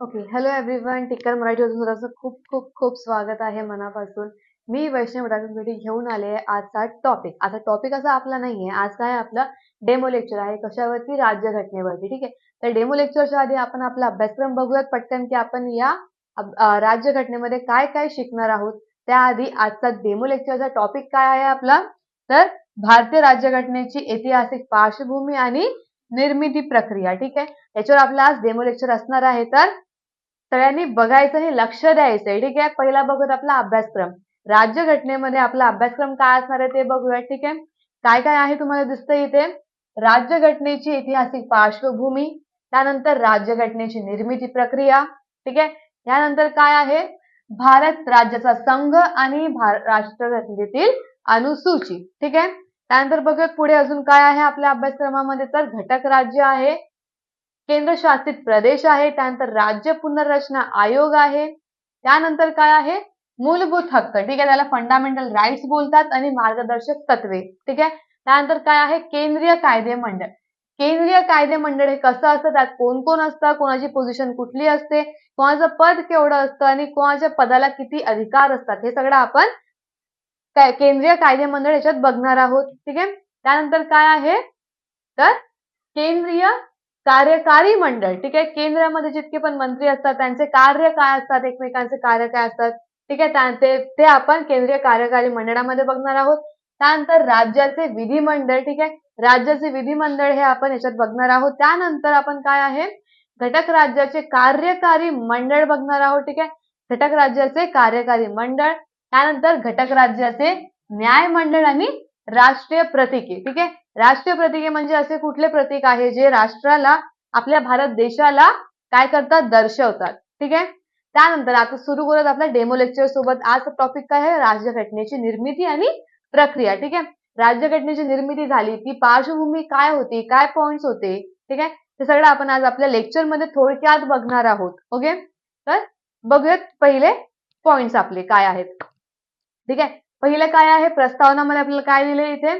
Okay hello everyone टिक्कर मराठी तुमचं खूप खूप खूप स्वागत आहे मनापासून. मी वैष्णव राजनपेठी घेऊन आले आहे आजचा टॉपिक आता टॉपिक असा आपला नाहीये. आज काय आपला डेमो लेक्चर आहे. कशावरती? राज्यघटनेवरती. ठीक आहे? तर डेमो लेक्चरच्या आधी आपण आपला अभ्यासक्रम बघूयात. पटकन की आपण या राज्यघटनेमध्ये काय काय शिकणार आहोत? त्याआधी आजचा डेमो लेक्चरचा टॉपिक काय आहे आपला? तर भारतीय राज्यघटनेची ऐतिहासिक पार्श्वभूमी आणि निर्मिती प्रक्रिया. ठीक आहे? याच्यावर आपला आज डेमो लेक्चर असणार आहे. तर सगळ्यांनी बघायचं हे लक्ष द्यायचंय ठीक आहे? पहिला बघूत आपला अभ्यासक्रम. राज्यघटनेमध्ये आपला अभ्यासक्रम काय असणार आहे ते बघूया. ठीक आहे? काय काय आहे तुम्हाला दिसतंय इथे? राज्यघटनेची ऐतिहासिक पार्श्वभूमी त्यानंतर राज्यघटनेची निर्मिती प्रक्रिया ठीक आहे? यानंतर काय आहे? भारत राज्याचा संघ आणि भार- राष्ट्रघटनेतील अनुसूची. ठीक आहे? त्यानंतर बघूयात पुढे अजून काय आहे आपल्या अभ्यासक्रमामध्ये. तर घटक राज्य आहे केंद्रशासित प्रदेश आहे त्यानंतर राज्य पुनर्रचना आयोग आहे त्यानंतर काय आहे? मूलभूत हक्क ठीक आहे? त्याला फंडामेंटल राईट्स बोलतात आणि मार्गदर्शक तत्वे ठीक आहे? त्यानंतर काय आहे? केंद्रीय कायदे मंडळ. केंद्रीय कायदे मंडळ हे कसं असतं? त्यात कोण कोण असतं? कोणाची पोझिशन कुठली असते? कोणाचं पद केवढं असतं? आणि कोणाच्या पदाला किती अधिकार असतात? हे सगळं आपण केंद्रीय कायदे मंडळ याच्यात बघणार आहोत ठीक आहे? त्यानंतर काय आहे? तर केंद्रीय कार्यकारी मंडळ ठीक आहे? केंद्रामध्ये जितके पण मंत्री असतात त्यांचे कार्य काय असतात? एकमेकांचे कार्य काय असतात? ठीक आहे? त्या- ते ते आपण केंद्रीय कार्यकारी मंडळामध्ये बघणार आहोत. त्यानंतर राज्याचे विधिमंडळ ठीक आहे? राज्याचे विधिमंडळ हे आपण याच्यात बघणार आहोत. त्यानंतर आपण काय आहे? घटक राज्याचे कार्यकारी मंडळ बघणार आहोत ठीक आहे? घटक राज्याचे कार्यकारी मंडळ त्यानंतर घटक राज्याचे न्याय मंडळ आणि राष्ट्रीय प्रतीके ठीक आहे? राष्ट्रीय प्रतीके म्हणजे असे कुठले प्रतीक आहे जे राष्ट्राला आपल्या भारत देशाला काय करतात? दर्शवतात ठीक आहे? त्यानंतर आता सुरू करत आपल्या डेमो लेक्चर सोबत. आज टॉपिक काय आहे? राज्यघटनेची निर्मिती आणि प्रक्रिया ठीक आहे? राज्यघटनेची निर्मिती झाली. ती पार्श्वभूमी काय होती? काय पॉइंट्स होते? ठीक आहे? ते सगळं आपण आज आपल्या लेक्चरमध्ये थोडक्यात बघणार आहोत ओके तर बघूयात पहिले पॉइंट्स आपले काय आहेत ठीक आहे? पहिलं काय आहे? प्रस्तावनामध्ये आपल्याला काय दिले इथे?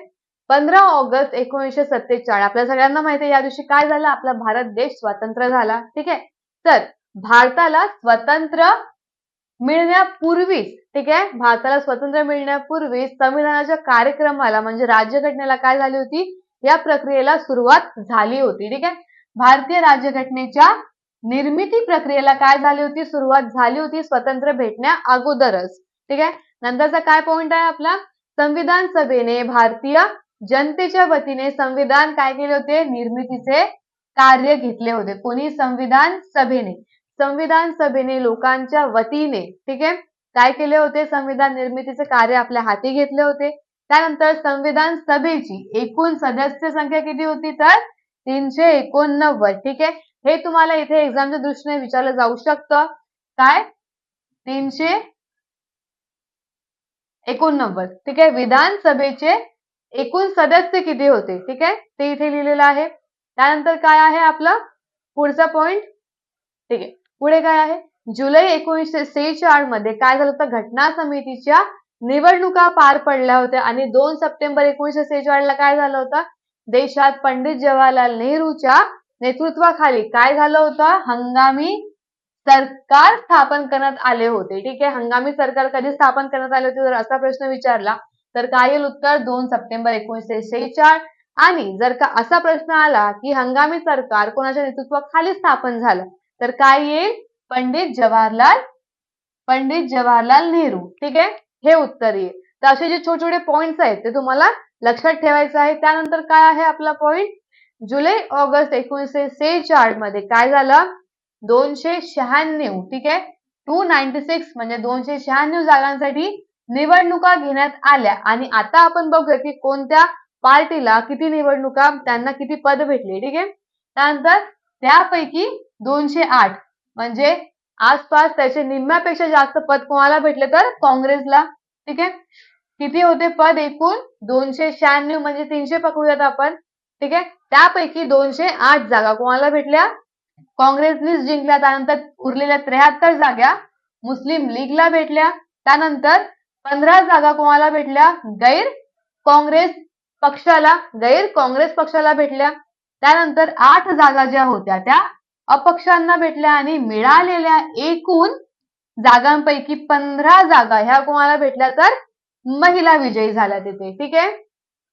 पंधरा ऑगस्ट एकोणीसशे सत्तेचाळीस. आपल्या सगळ्यांना माहिती आहे या दिवशी काय झालं? आपला भारत देश स्वतंत्र झाला. ठीक आहे? तर भारताला स्वतंत्र मिळण्यापूर्वीच ठीक आहे? भारताला स्वतंत्र मिळण्यापूर्वीच संविधानाच्या कार्यक्रमाला म्हणजे राज्यघटनेला काय झाली होती? या प्रक्रियेला सुरुवात झाली होती. ठीक आहे? भारतीय राज्यघटनेच्या निर्मिती प्रक्रियेला काय झाली होती? सुरुवात झाली होती स्वतंत्र भेटण्या अगोदरच. ठीक आहे? नंतरचा काय पॉइंट आहे आपला? संविधान सभेने भारतीय जनतेच्या वतीने संविधान काय केले होते? निर्मितीचे कार्य घेतले होते. कोणी? संविधान सभेने. संविधान सभेने लोकांच्या वतीने ठीक आहे? काय केले होते? संविधान निर्मितीचे कार्य आपल्या हाती घेतले होते. त्यानंतर संविधान सभेची एकूण सदस्य संख्या किती होती? तर तीनशे एकोणनव्वद ठीक आहे? हे तुम्हाला इथे एक्झामच्या दृष्टीने विचारलं जाऊ शकतं. काय? तीनशे एकोणनव्वद ठीक आहे? विधानसभेचे एकूण सदस्य किती होते? ठीक आहे? ते इथे लिहिलेलं आहे. त्यानंतर काय आहे आपलं? पुढचा पॉइंट ठीक आहे. पुढे काय आहे? जुलै एकोणीसशे सेहेचाळीसमध्ये काय झालं होतं? घटना समितीच्या निवडणुका पार पडल्या होत्या आणि दोन सप्टेंबर एकोणीसशे सेहेचाळीस ला काय झालं होतं? देशात पंडित जवाहरलाल नेहरूच्या नेतृत्वाखाली काय झालं होतं? हंगामी सरकार स्थापन करण्यात आले होते. ठीक आहे? हंगामी सरकार कधी स्थापन करण्यात आले होते? जर असा प्रश्न विचारला तर काय येईल उत्तर दोन सप्टेंबर एकोणीसशे शेहेचाळ आणि जर का असा प्रश्न आला की हंगामी सरकार कोणाच्या नेतृत्वाखाली स्थापन झालं तर काय येईल पंडित जवाहरलाल पंडित जवाहरलाल नेहरू. ठीक आहे? हे उत्तर येईल तर असे जे छोटे छोटे पॉइंट्स आहेत ते तुम्हाला लक्षात ठेवायचं आहे. त्यानंतर काय आहे आपला पॉइंट जुलै ऑगस्ट एकोणीसशे सेहेचाळमध्ये काय झालं? दोनशे शहाण्णव ठीक आहे? टू नाईन्टी सिक्स म्हणजे दोनशे शहाण्णव जागांसाठी निवडणुका घेण्यात आल्या. आणि आता आपण बघूया की कोणत्या पार्टीला किती निवडणुका त्यांना किती पद भेटले ठीक आहे? त्यानंतर त्यापैकी दोनशे आठ म्हणजे आसपास त्याचे निम्म्यापेक्षा जास्त पद कोणाला भेटले तर काँग्रेसला ठीक आहे? किती होते पद एकूण? दोनशे शहाण्णव म्हणजे तीनशे पकडूयात आपण ठीक आहे? त्यापैकी दोनशे आठ जागा कोणाला भेटल्या? काँग्रेसनीच जिंकल्या त्यानंतर उरलेल्या त्र्याहत्तर जागा मुस्लिम लीगला भेटल्या त्यानंतर पंधरा जागा कोणाला भेटल्या? गैर काँग्रेस पक्षाला गैर काँग्रेस पक्षाला भेटल्या. त्यानंतर आठ जागा ज्या होत्या त्या अपक्षांना भेटल्या आणि मिळालेल्या एकूण जागांपैकी पंधरा जागा ह्या कोणाला भेटल्या तर महिला विजयी झाल्या तिथे. ठीक आहे?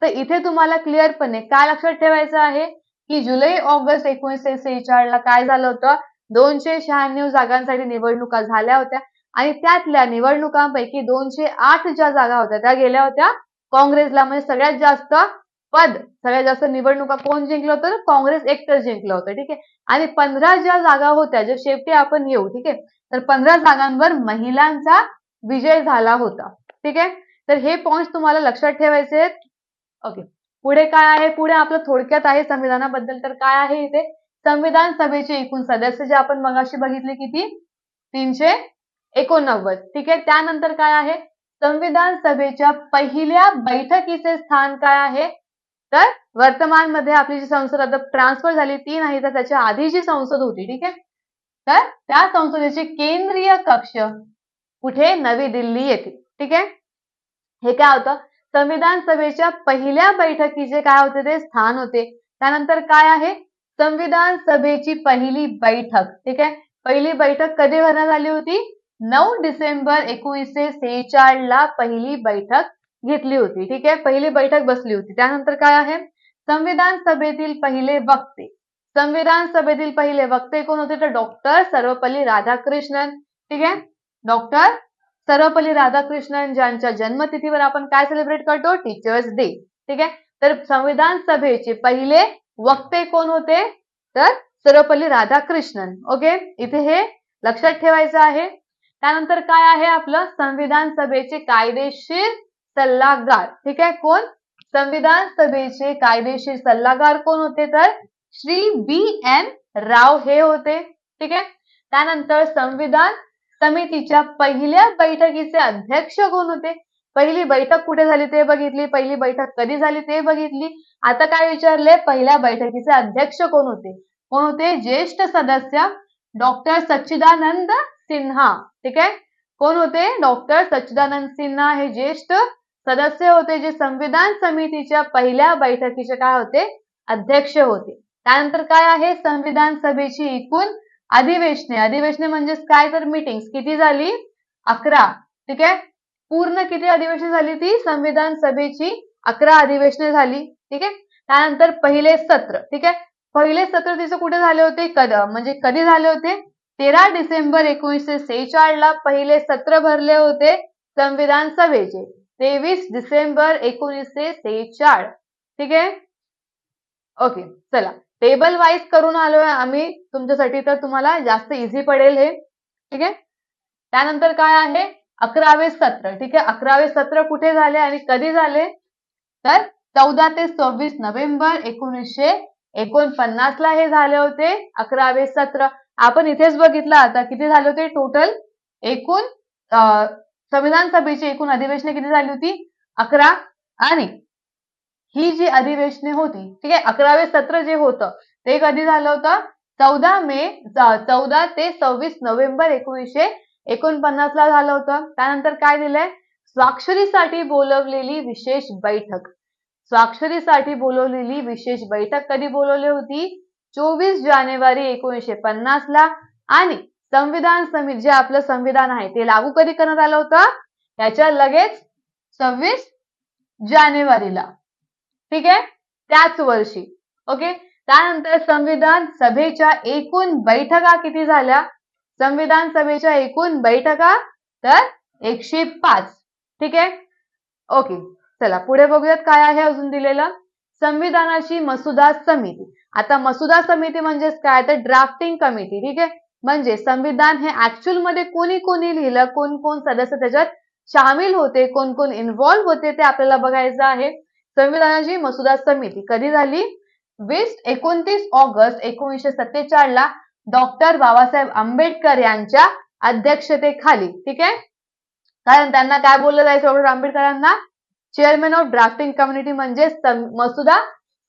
तर इथे तुम्हाला क्लिअरपणे काय लक्षात ठेवायचं आहे? की जुलै ऑगस्ट एकोणीसशे सेहेचाळ ला काय झालं होतं? दोनशे शहाण्णव जागांसाठी निवडणुका झाल्या होत्या आणि त्यातल्या निवडणुकांपैकी दोनशे आठ ज्या जागा होत्या त्या गेल्या होत्या काँग्रेसला. म्हणजे सगळ्यात जास्त पद सगळ्यात जास्त निवडणुका कोण जिंकलं होतं? काँग्रेस एकटं जिंकलं होतं ठीक आहे? आणि पंधरा ज्या जागा होत्या ज्या शेवटी आपण येऊ ठीक आहे? तर पंधरा जागांवर महिलांचा विजय झाला होता ठीक आहे? तर हे पॉइंट तुम्हाला लक्षात ठेवायचे आहेत. ओके पुढे काय आहे? पुढे आपलं थोडक्यात आहे संविधानाबद्दल. तर काय आहे इथे? संविधान सभेचे एकूण सदस्य जे आपण मगाशी बघितले किती तीनशे एकोणनव्वद. ठीक आहे? त्यानंतर काय आहे? संविधान सभेच्या पहिल्या बैठकीचे स्थान काय आहे? तर वर्तमानमध्ये आपली जी संसद आता ट्रान्सफर झाली ती नाही तर त्याच्या आधी जी संसद होती ठीक आहे? तर त्या संसदेचे केंद्रीय कक्ष कुठे? नवी दिल्ली येथे. ठीक आहे? हे काय होतं? संविधान सभेच्या पहिल्या बैठकीचे काय होते ते स्थान होते. त्यानंतर काय आहे? संविधान सभेची पहिली बैठक. ठीक आहे? पहिली बैठक कधी भरण्यात आली होती? नऊ डिसेंबर एकोणीसशे सेहेचाळीस ला पहिली बैठक घेतली होती. ठीक आहे? पहिली बैठक बसली होती. त्यानंतर काय आहे? संविधान सभेतील पहिले वक्ते. संविधान सभेतील पहिले वक्ते कोण होते? तर डॉक्टर सर्वपल्ली राधाकृष्णन. ठीक आहे? डॉक्टर सर्वपल्ली राधाकृष्णन ज्यांच्या जन्मतिथीवर आपण काय सेलिब्रेट करतो? टीचर्स डे ठीक आहे? तर संविधान सभेचे पहिले वक्ते कोण होते? तर सर्वपल्ली राधाकृष्णन. ओके इथे हे लक्षात ठेवायचं आहे. त्यानंतर काय आहे आपलं? संविधान सभेचे कायदेशीर सल्लागार. ठीक आहे? कोण? संविधान सभेचे कायदेशीर सल्लागार कोण होते? तर श्री बी एन राव हे होते. ठीक आहे? त्यानंतर संविधान समितीच्या पहिल्या बैठकीचे अध्यक्ष कोण होते? पहिली बैठक कुठे झाली ते बघितली पहिली बैठक कधी झाली ते बघितली. आता काय विचारले पहिल्या बैठकीचे अध्यक्ष कोण होते? कोण होते? ज्येष्ठ सदस्य डॉक्टर सच्चिदानंद सिन्हा. ठीक आहे? कोण होते? डॉक्टर सच्चिदानंद सिन्हा हे ज्येष्ठ सदस्य होते जे संविधान समितीच्या पहिल्या बैठकीचे काय होते? अध्यक्ष होते. त्यानंतर काय आहे? संविधान सभेची एकूण अधिवेशने अधिवेशने म्हणजेच काय तर मीटिंग किती झाली? अकरा. ठीक आहे? पूर्ण किती अधिवेशने झाली ती? संविधान सभेची अकरा अधिवेशने झाली. ठीक आहे? त्यानंतर पहिले सत्र. ठीक आहे? पहिले सत्र तिचे कुठे झाले होते? कद म्हणजे कधी झाले होते? तेरा डिसेंबर एकोणीसशे सेहेचाळ ला पहिले सत्र भरले होते संविधान सभेचे. तेवीस डिसेंबर एकोणीसशे सेहेचाळ ठीक आहे? ओके चला. टेबल वाईज करून आलोय आम्ही. तुमच्यासाठी तर तुम्हाला जास्त इझी पडेल हे. ठीक आहे? त्यानंतर काय आहे? अकरावे सत्र. ठीक आहे? अकरावे सत्र कुठे झाले आणि कधी झाले? तर चौदा ते सव्वीस नोव्हेंबर एकोणीसशे एकोणपन्नास ला हे झाले होते अकरावे सत्र. आपण इथेच बघितलं आता किती झाले होते? टोटल एकूण संविधान सभेची एकूण अधिवेशने किती झाली होती? अकरा आणि ही जी अधिवेशने होती ठीक आहे अकरावे सत्र जे होतं ते कधी झालं होतं? चौदा मे चौदा ते सव्वीस नोव्हेंबर एकोणीसशे एकोणपन्नास ला झालं होतं. त्यानंतर काय दिलंय? स्वाक्षरीसाठी बोलवलेली विशेष बैठक. स्वाक्षरीसाठी बोलवलेली विशेष बैठक कधी बोलवली होती? चोवीस जानेवारी एकोणीसशे पन्नास ला आणि संविधान समिती जे आपलं संविधान आहे ते लागू कधी करण्यात आलं होतं? त्याच्या लगेच सव्वीस जानेवारीला. ठीक आहे? त्याच वर्षी. ओके त्यानंतर संविधान सभेच्या एकूण बैठका किती झाल्या? संविधान सभेच्या एकूण बैठका तर एकशे पाच. ठीक आहे? ओके चला पुढे बघूयात काय आहे अजून दिलेलं. संविधानाची मसुदा समिती. आता मसुदा समिती म्हणजेच काय? तर ड्राफ्टिंग कमिटी ठीक आहे? म्हणजे संविधान हे ऍक्च्युअलमध्ये कोणी कोणी लिहिलं? कोण कोण सदस्य त्याच्यात सामील होते? कोण कोण इन्व्हॉल्व्ह होते ते आपल्याला बघायचं आहे. संविधानाची मसुदा समिती कधी झाली? वीस एकोणतीस ऑगस्ट एकोणीसशे सत्तेचाळ ला डॉक्टर बाबासाहेब आंबेडकर यांच्या अध्यक्षतेखाली ठीक आहे? कारण त्यांना काय बोललं जायचं डॉक्टर आंबेडकरांना? चेअरमॅन ऑफ ड्राफ्टिंग कम्युनिटी म्हणजे मसुदा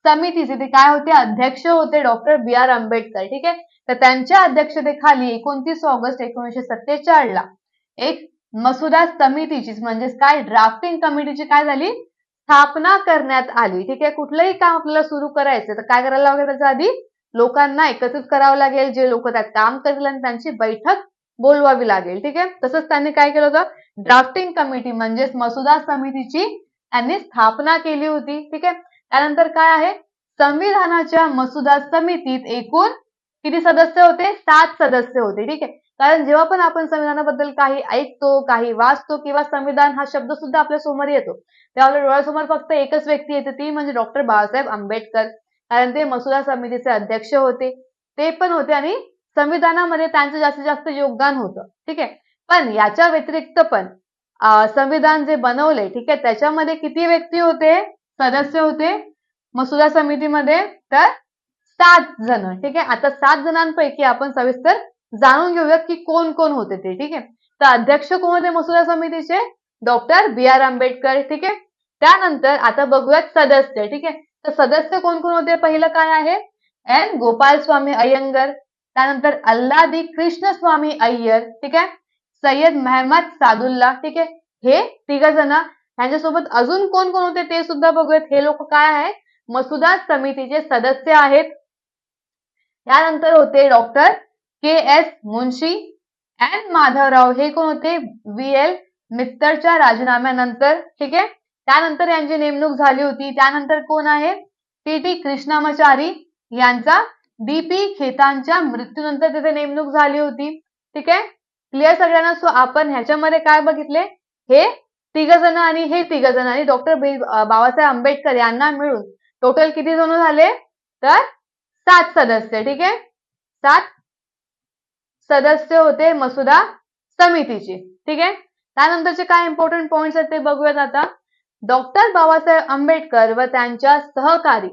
समितीचे ते काय होते? अध्यक्ष होते डॉक्टर बी आर आंबेडकर ठीक आहे? तर त्यांच्या अध्यक्षतेखाली एकोणतीस ऑगस्ट एकोणीसशे सत्तेचाळ ला एक मसुदा समितीची म्हणजेच काय? ड्राफ्टिंग कमिटीची काय झाली? स्थापना करण्यात आली. ठीक आहे? कुठलंही काम आपल्याला सुरू करायचं तर काय करायला लागेल त्याच्या आधी? लोकांना एकत्रित करावं लागेल. जे लोक त्यात काम करतील आणि त्यांची बैठक बोलवावी लागेल. ठीक आहे? तसंच त्यांनी काय केलं होतं? ड्राफ्टिंग कमिटी म्हणजेच मसुदा समितीची त्यांनी स्थापना केली होती. ठीक आहे? त्यानंतर काय आहे? संविधानाच्या मसुदा समितीत एकूण किती सदस्य होते? सात सदस्य होते. ठीक आहे? कारण जेव्हा पण आपण संविधानाबद्दल काही ऐकतो काही वाचतो किंवा संविधान हा शब्द सुद्धा आपल्यासमोर येतो तेव्हा आपल्या डोळ्यासमोर फक्त एकच व्यक्ती येते ती म्हणजे डॉक्टर बाबासाहेब आंबेडकर. कारण ते मसुदा समितीचे अध्यक्ष होते. ते पण होते आणि संविधानामध्ये त्यांचं जास्तीत जास्त योगदान होतं. ठीक आहे? पण याच्या व्यतिरिक्त पण संविधान जे बनवले ठीक आहे? त्याच्यामध्ये किती व्यक्ती होते? सदस्य होते. मसुदा समितीमध्ये तर सात जण ठीक आहे? आता सात जणांपैकी आपण सविस्तर जाणून घेऊयात की कोण कोण होते ते ठीक आहे? तर अध्यक्ष कोण होते मसुदा समितीचे? डॉक्टर बी आर आंबेडकर ठीक आहे? त्यानंतर आता बघूयात सदस्य ठीक आहे? तर सदस्य कोण कोण होते? पहिलं काय आहे? एन. गोपाल स्वामी अय्यंगर त्यानंतर अल्लादी कृष्ण स्वामी अय्यर ठीक आहे? सय्यद मेहमद सादुल्ला ठीक आहे? हे तिघ जण. यांच्यासोबत अजून कोण कोण होते ते सुद्धा बघूयात. हे लोक काय आहे मसुदा समितीचे सदस्य आहेत. यानंतर होते doctor K S Munshi N Madhavrao हे कोण होते? व्ही एल मित्तरच्या राजीनाम्यानंतर ठीक आहे? त्यानंतर यांची नेमणूक झाली होती. त्यानंतर कोण आहे? टी टी कृष्णामाचारी यांचा डी पी खेतांच्या मृत्यूनंतर तिथे नेमणूक झाली होती. ठीक आहे? क्लिअर सगळ्यांना? सो आपण ह्याच्यामध्ये काय बघितले? हे तिघ जण आणि हे तिघ जण आणि डॉक्टर बाबासाहेब आंबेडकर यांना मिळून टोटल किती जण झाले? तर सात सदस्य ठीक आहे? सात सदस्य होते मसुदा समितीचे. ठीक आहे? त्यानंतरचे काय इम्पॉर्टंट पॉइंट्स आहेत ते बघूयात आता. डॉक्टर बाबासाहेब आंबेडकर व त्यांच्या सहकारी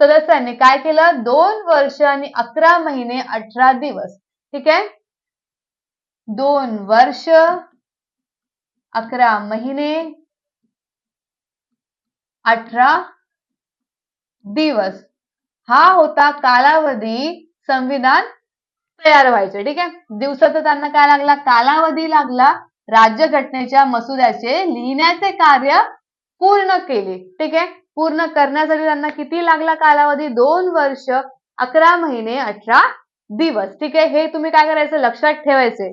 सदस्यांनी काय केलं? दोन वर्ष आणि अकरा महिने अठरा दिवस. ठीक आहे? दोन वर्ष अकरा महिने अठरा दिवस. हा होता कालावधी संविधान तयार व्हायचे ठीक आहे? दिवसाचा त्यांना काय लागला? कालावधी लागला. राज्यघटनेच्या मसुद्याचे लिहिण्याचे कार्य पूर्ण केले ठीक आहे? पूर्ण करण्यासाठी त्यांना किती लागला कालावधी? दोन वर्ष अकरा महिने अठरा दिवस ठीक आहे? हे तुम्ही काय करायचं? लक्षात ठेवायचे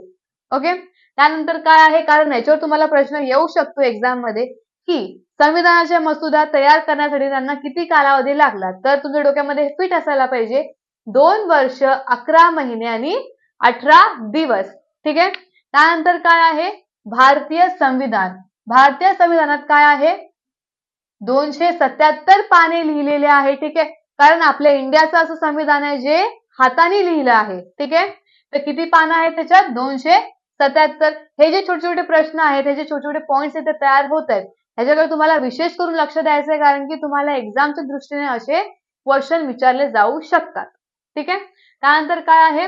ओके? त्यानंतर काय आहे? कारण याच्यावर तुम्हाला प्रश्न येऊ शकतो एक्झाममध्ये की संविधानाच्या मसुदा तयार करण्यासाठी त्यांना किती कालावधी लागला? तर तुमच्या डोक्यामध्ये फिट असायला पाहिजे. दोन वर्ष अकरा महिने आणि अठरा दिवस. ठीक आहे? त्यानंतर काय आहे? भारतीय संविधान. भारतीय संविधानात काय आहे? दोनशे सत्याहत्तर पाने लिहिलेले आहे ठीक आहे? कारण आपल्या इंडियाचं असं संविधान आहे जे हाताने लिहिलं आहे ठीक आहे? तर किती पानं आहेत त्याच्यात? दोनशे सत्याहत्तर. हे जे छोटे छोटे प्रश्न आहेत हे जे छोटे छोटे पॉईंट्स आहेत ते तयार होत आहेत ह्याच्याकडे तुम्हाला विशेष करून लक्ष द्यायचं आहे कारण की तुम्हाला एक्झामच्या दृष्टीने असे क्वेश्चन विचारले जाऊ शकतात. ठीक आहे? त्यानंतर काय आहे?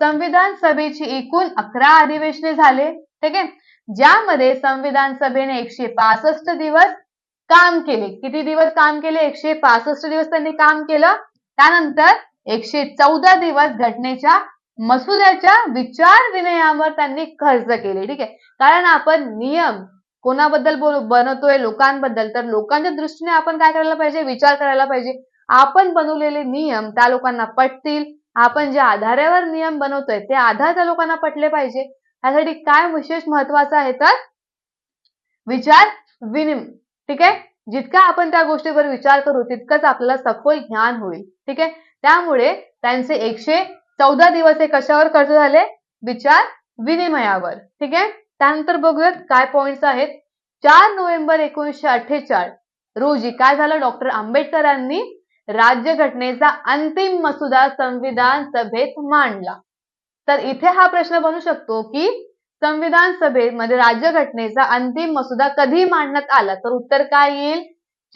संविधान सभेची एकूण अकरा अधिवेशने झाले ठीक आहे? ज्यामध्ये संविधान सभेने एकशे पासष्ट दिवस काम केले. किती दिवस काम केले? एकशे पासष्ट दिवस त्यांनी काम केलं. त्यानंतर एकशे चौदा दिवस घटनेच्या मसुद्याच्या विचार विनयावर त्यांनी खर्च केले ठीक आहे? कारण आपण नियम कोणाबद्दल बोल बनवतोय लोकांबद्दल तर लोकांच्या दृष्टीने आपण काय करायला पाहिजे? विचार करायला पाहिजे. आपण बनवलेले नियम त्या लोकांना पटतील. आपण ज्या आधारावर नियम बनवतोय ते आधार त्या लोकांना पटले पाहिजे. यासाठी काय विशेष महत्वाचं आहे तर विचार विनिम ठीक आहे? जितका आपण त्या गोष्टीवर विचार करू तितकंच आपल्याला सखोल ज्ञान होईल ठीक आहे? त्यामुळे त्यांचे एकशे चौदा दिवस हे कशावर खर्च झाले? विचार विनिमयावर ठीक आहे? त्यानंतर बघूयात काय पॉइंट्स आहेत. चार नोव्हेंबर एकोणीसशे अठ्ठेचाळीस रोजी काय झालं? डॉक्टर आंबेडकरांनी राज्यघटनेचा अंतिम मसुदा संविधान सभेत मांडला. तर इथे हा प्रश्न बनू शकतो की संविधान सभेमध्ये राज्यघटनेचा अंतिम मसुदा कधी मांडण्यात आला? तर उत्तर काय येईल?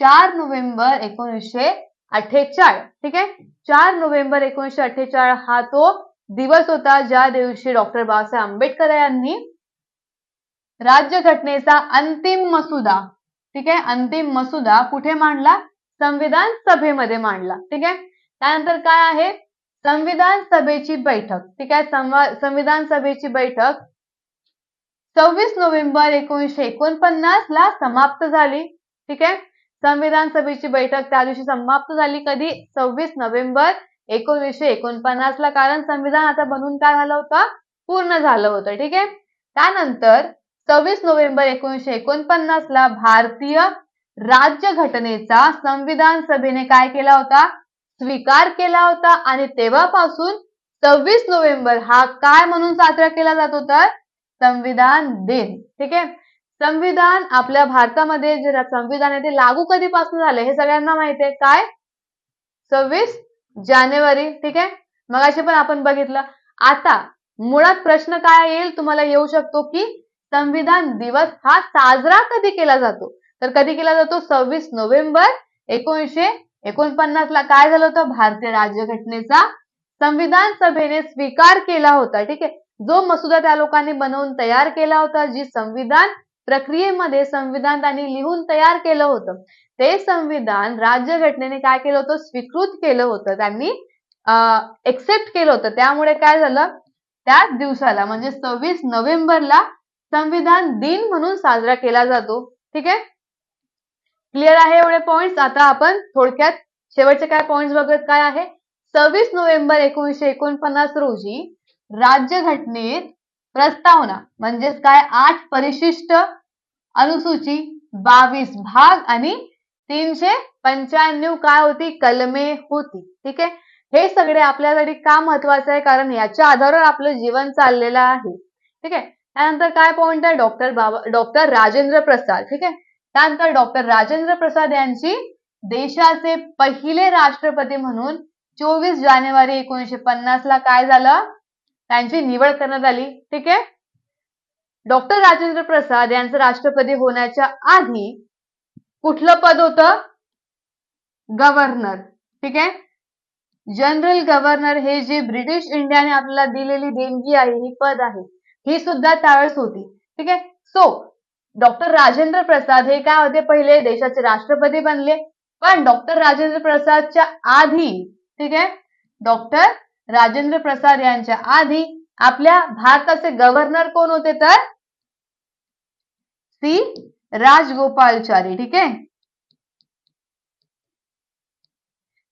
चार नोव्हेंबर एकोणीसशे अठ्ठेचाळीस. ठीक आहे? चार नोव्हेंबर एकोणीसशे अठ्ठेचाळीस हा तो दिवस होता ज्या दिवशी डॉक्टर बाबासाहेब आंबेडकर यांनी राज्यघटनेचा अंतिम मसुदा ठीक आहे? अंतिम मसुदा कुठे मांडला? संविधान सभेमध्ये मांडला. ठीक आहे? त्यानंतर काय आहे? संविधान सभेची बैठक. ठीक आहे? संविधान सभेची बैठक सव्वीस नोव्हेंबर एकोणीसशे एकोणपन्नास ला समाप्त झाली. ठीक आहे? संविधान सभेची बैठक त्या दिवशी समाप्त झाली. कधी? सव्वीस नोव्हेंबर एकोणीसशे एकोणपन्नास ला. कारण संविधान आता बनून काय झालं होतं? पूर्ण झालं होतं. ठीक आहे? त्यानंतर सव्वीस नोव्हेंबर एकोणीसशे एकोणपन्नास ला भारतीय राज्यघटनेचा संविधान सभेने काय केला होता? स्वीकार केला होता. आणि तेव्हापासून सव्वीस नोव्हेंबर हा काय म्हणून साजरा केला जातो तर संविधान दिन. ठीक आहे? संविधान आपल्या भारतामध्ये जे संविधान आहे ते लागू कधीपासून झाले हे सगळ्यांना माहिती आहे. काय? सव्वीस जानेवारी. ठीक आहे? मगाशी पण आपण बघितलं. आता मुळात प्रश्न काय येईल? तुम्हाला येऊ शकतो की संविधान दिवस हा साजरा कधी केला जातो? तर कधी केला जातो? सव्वीस नोव्हेंबर एकोणीसशे एकोणपन्नास ला. काय झालं होतं? भारतीय राज्यघटनेचा संविधान सभेने स्वीकार केला होता. ठीक आहे? जो मसुदा त्या लोकांनी बनवून तयार केला होता जी संविधान प्रक्रियेमध्ये संविधान त्यांनी लिहून तयार केलं होतं ते संविधान राज्यघटनेने काय केलं होतं? स्वीकृत केलं होतं. त्यांनी एक्सेप्ट केलं होतं. त्यामुळे काय झालं? त्याच दिवसाला म्हणजे सव्वीस नोव्हेंबरला संविधान दिन म्हणून साजरा केला जातो. ठीक आहे? क्लिअर आहे एवढे पॉईंट्स आता आपण थोडक्यात शेवटचे काय पॉईंट्स बघत काय आहे? सव्वीस नोव्हेंबर एकोणीसशे एकोणपन्नास रोजी राज्यघटनेत प्रस्तावना म्हणजेच काय? आठ परिशिष्ट अनुसूची बावीस भाग आणि तीनशे पंच्याण्णव काय होती? कलमे होती. ठीक आहे? हे सगळे आपल्यासाठी का महत्वाचं आहे? कारण याच्या आधारावर आपलं जीवन चाललेलं आहे. ठीक आहे? त्यानंतर काय पॉइंट आहे? डॉक्टर बाबा डॉक्टर राजेंद्र प्रसाद. ठीक आहे? त्यानंतर डॉक्टर राजेंद्र प्रसाद यांची देशाचे पहिले राष्ट्रपती म्हणून चोवीस जानेवारी एकोणीसशे पन्नास ला काय झालं? त्यांची निवड करण्यात आली. ठीक आहे? डॉक्टर राजेंद्र प्रसाद यांचं राष्ट्रपती होण्याच्या आधी कुठलं पद होतं? गव्हर्नर. ठीक आहे? जनरल गव्हर्नर हे जे ब्रिटिश इंडियाने आपल्याला दिलेली देणगी आहे ही पद आहे. ही सुद्धा त्यावेळेस होती. ठीक आहे? सो डॉक्टर राजेंद्र प्रसाद हे काय होते? पहिले देशाचे राष्ट्रपती बनले. पण डॉक्टर राजेंद्र प्रसादच्या आधी ठीक आहे? डॉक्टर राजेंद्र प्रसाद यांच्या आधी आपल्या भारताचे गव्हर्नर कोण होते तर? सी. राजगोपालचारी ठीक आहे?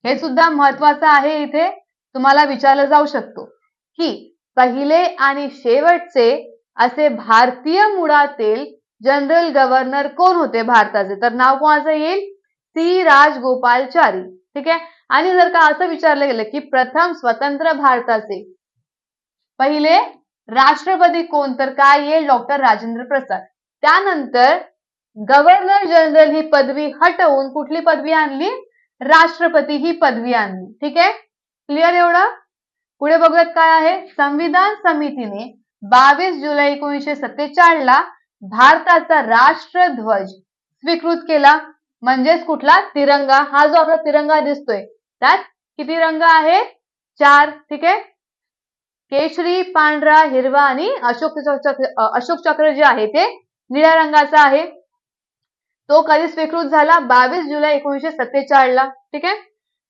हे सुद्धा महत्वाचं आहे इथे. तुम्हाला विचारलं जाऊ शकतो की पहिले आणि शेवटचे असे भारतीय मुळातील जनरल गव्हर्नर कोण होते भारताचे? तर नाव कोणाचं येईल? सी. राजगोपालचारी ठीक आहे? आणि जर का असं विचारलं गेलं की प्रथम स्वतंत्र भारताचे पहिले राष्ट्रपती कोण? तर काय येईल? डॉक्टर राजेंद्र प्रसाद. त्यानंतर गव्हर्नर जनरल ही पदवी हटवून कुठली पदवी आणली? राष्ट्रपती ही पदवी आणली. ठीक आहे? क्लिअर एवढं? पुढे बघूयात काय आहे. संविधान समितीने बावीस जुलै एकोणीसशे सत्तेचाळ ला भारताचा राष्ट्रध्वज स्वीकृत केला. म्हणजेच कुठला? तिरंगा. हा जो आपला तिरंगा दिसतोय त्यात किती रंग आहे चार. ठीक आहे? केशरी पांढरा हिरवा आणि अशोक चक्र अशोक चक्र जे आहे ते निळ्या रंगाचा आहे. तो कधी स्वीकृत झाला? बावीस जुलै एकोणीशे सत्तेचाळला ठीक आहे?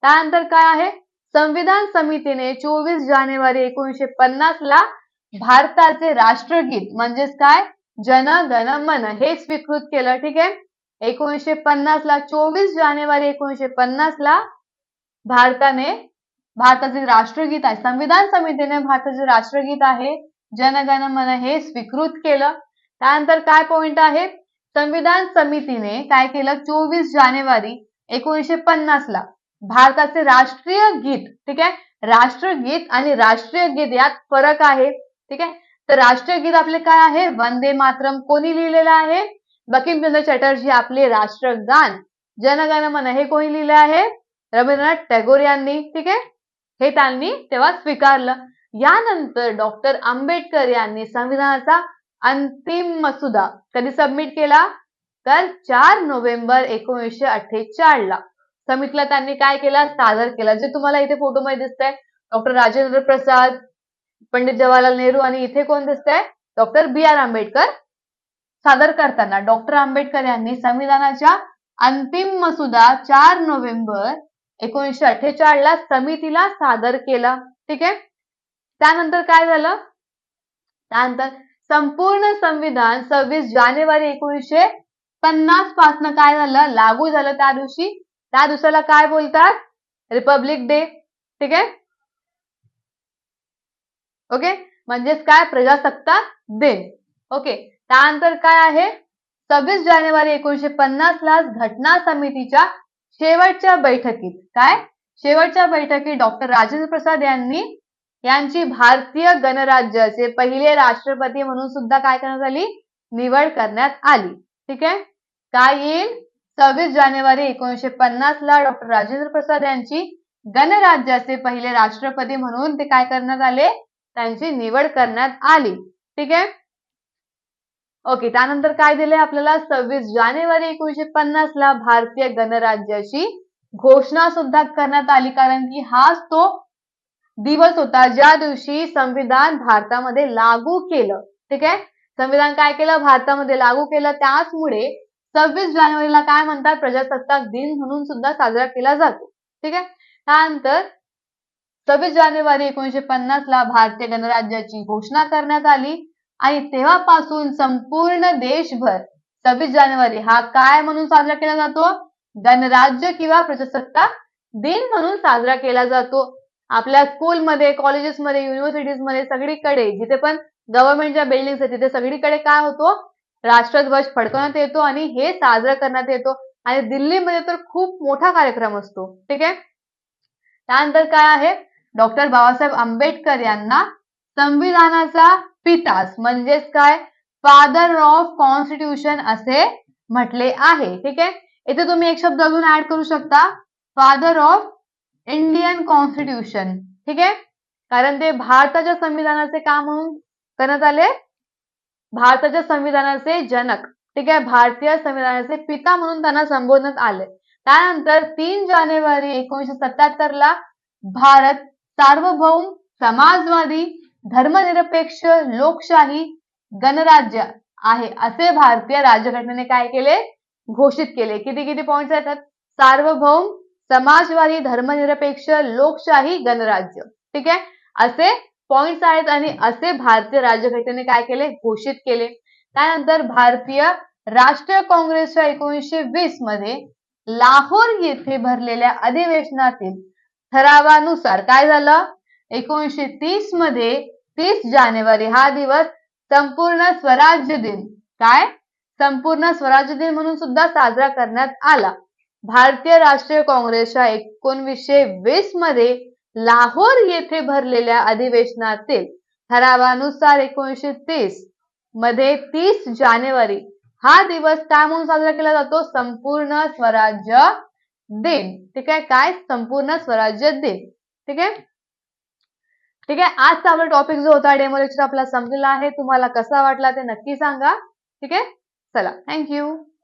त्यानंतर काय आहे? संविधान समितीने चोवीस जानेवारी एकोणीसशे पन्नास ला भारताचे राष्ट्रगीत म्हणजेच काय? जन गण मन हे स्वीकृत केलं ठीक आहे? एकोणीसशे पन्नास ला चोवीस जानेवारी एकोणीसशे पन्नास ला भारताने भारताचे राष्ट्रगीत आहे. संविधान समितीने भारताचे राष्ट्रगीत आहे. जनगण मन हे स्वीकृत केलं. त्यानंतर काय पॉइंट आहे? संविधान समितीने काय केलं? चोवीस जानेवारी एकोणीसशे पन्नास ला भारताचे राष्ट्रीय गीत ठीक आहे? राष्ट्रगीत आणि राष्ट्रीय गीत यात फरक आहे ठीक आहे? तर राष्ट्रीय गीत आपले काय आहे? वंदे मातरम. कोणी लिहिलेलं आहे? बंकिमचंद्र चटर्जी आपले राष्ट्रगान. जनगण मन हे कोणी लिहिलं आहे? रवींद्रनाथ टॅगोर यांनी. ठीक आहे? हे त्यांनी तेव्हा स्वीकारलं. यानंतर डॉक्टर आंबेडकर यांनी संविधानाचा अंतिम मसुदा कधी सबमिट केला? तर चार नोव्हेंबर एकोणीसशे अठ्ठेचाळीस ला समितीला त्यांनी काय केलं? सादर केला. जे तुम्हाला इथे फोटोमध्ये दिसतंय डॉक्टर राजेंद्र प्रसाद पंडित जवाहरलाल नेहरू आणि इथे कोण दिसतंय? Doctor B R Ambedkar. सादर करताना डॉक्टर आंबेडकर यांनी संविधानाच्या अंतिम मसुदा चार नोव्हेंबर एकोणीसशे अठ्ठेचाळीस ला समितीला सादर केला. ठीक आहे? त्यानंतर काय झालं? त्यानंतर संपूर्ण संविधान सव्वीस जानेवारी एकोणीसशे पन्नास पासन काय झालं? लागू झालं त्या दिवशी. त्या दिवसाला काय बोलतात? Republic day. ठीक आहे? ओके? म्हणजेच काय? प्रजासत्ताक दिन. ओके? त्यानंतर काय आहे? सव्वीस जानेवारी एकोणीशे पन्नास ला घटना समितीच्या शेवटच्या बैठकीत. काय? शेवटच्या बैठकीत डॉक्टर राजेंद्र प्रसाद यांनी यांची भारतीय गणराज्याचे पहिले राष्ट्रपती म्हणून सुद्धा काय करण्यात आली? निवड करण्यात आली. ठीक आहे? काय येईल? सव्वीस जानेवारी एकोणीशे पन्नास ला डॉक्टर राजेंद्र प्रसाद यांची गणराज्याचे पहिले राष्ट्रपती म्हणून ते काय करण्यात आले? त्यांची निवड करण्यात आली. ठीक आहे? ओके त्यानंतर काय दिले आपल्याला? सव्वीस जानेवारी एकोणीशे पन्नास ला भारतीय गणराज्याची घोषणा सुद्धा करण्यात आली. कारण की हाच तो दिवस होता ज्या दिवशी संविधान भारतामध्ये लागू केलं. ठीक आहे? संविधान काय केलं? भारतामध्ये लागू केलं. त्याचमुळे सव्वीस जानेवारीला काय म्हणतात? प्रजासत्ताक दिन म्हणून सुद्धा साजरा केला जातो. ठीक आहे? त्यानंतर सव्वीस जानेवारी एकोणीशे पन्नास ला भारतीय गणराज्याची घोषणा करण्यात आली आणि तेव्हापासून संपूर्ण देशभर सव्वीस जानेवारी हा काय म्हणून साजरा केला जातो? गणराज्य किंवा प्रजासत्ताक दिन म्हणून साजरा केला जातो. आपल्या स्कूलमध्ये कॉलेजेसमध्ये युनिव्हर्सिटीजमध्ये सगळीकडे जिथे पण गव्हर्नमेंटच्या बिल्डिंग आहेत तिथे सगळीकडे काय होतो? राष्ट्रध्वज फडकवण्यात येतो आणि हे साजरा करण्यात येतो. आणि दिल्लीमध्ये तर खूप मोठा कार्यक्रम असतो. ठीक आहे? त्यानंतर काय आहे? डॉक्टर बाबासाहेब आंबेडकर यांना संविधानाचा पितास म्हणजेच काय? फादर ऑफ कॉन्स्टिट्यूशन असे म्हटले आहे. ठीक आहे? इथे तुम्ही एक शब्द अजून ऍड करू शकता. फादर ऑफ इंडियन कॉन्स्टिट्यूशन ठीक आहे? कारण ते भारताच्या संविधानाचे काम म्हणून करण्यात आले? भारताच्या संविधानाचे जनक. ठीक आहे? भारतीय संविधानाचे पिता म्हणून त्यांना संबोधण्यात आले. त्यानंतर तीन जानेवारी एकोणीशे सत्याहत्तर ला भारत सार्वभौम समाजवादी धर्मनिरपेक्ष लोकशाही गणराज्य आहे असे भारतीय राज्यघटनेने काय केले? घोषित केले. किती किती पॉइंट येतात? सार्वभौम समाजवादी धर्मनिरपेक्ष लोकशाही गणराज्य. ठीक आहे? असे पॉइंट्स आहेत आणि असे भारतीय राज्यघटनेने काय केले? घोषित केले. त्यानंतर भारतीय राष्ट्रीय काँग्रेसच्या एकोणीसशे वीसमध्ये लाहोर येथे भरलेल्या अधिवेशनातील ठरावानुसार काय झालं? एकोणीसशे तीसमध्ये तीस जानेवारी हा दिवस संपूर्ण स्वराज्य दिन. काय? संपूर्ण स्वराज्य दिन म्हणून सुद्धा साजरा करण्यात आला. भारतीय राष्ट्रीय काँग्रेसच्या एकोणवीसशे वीसमध्ये लाहोर येथे भरलेल्या अधिवेशनातील ठरावानुसार एकोणीसशे तीसमध्ये तीस जानेवारी हा दिवस काय म्हणून साजरा केला जातो? संपूर्ण स्वराज्य दिन ठीक आहे? काय? संपूर्ण स्वराज्य दिन ठीक आहे? ठीक आहे? आजचा आपला टॉपिक जो होता डेमो लेक्चर आपला संपलेला आहे. तुम्हाला कसा वाटला ते नक्की सांगा. ठीक आहे? चला. थँक्यू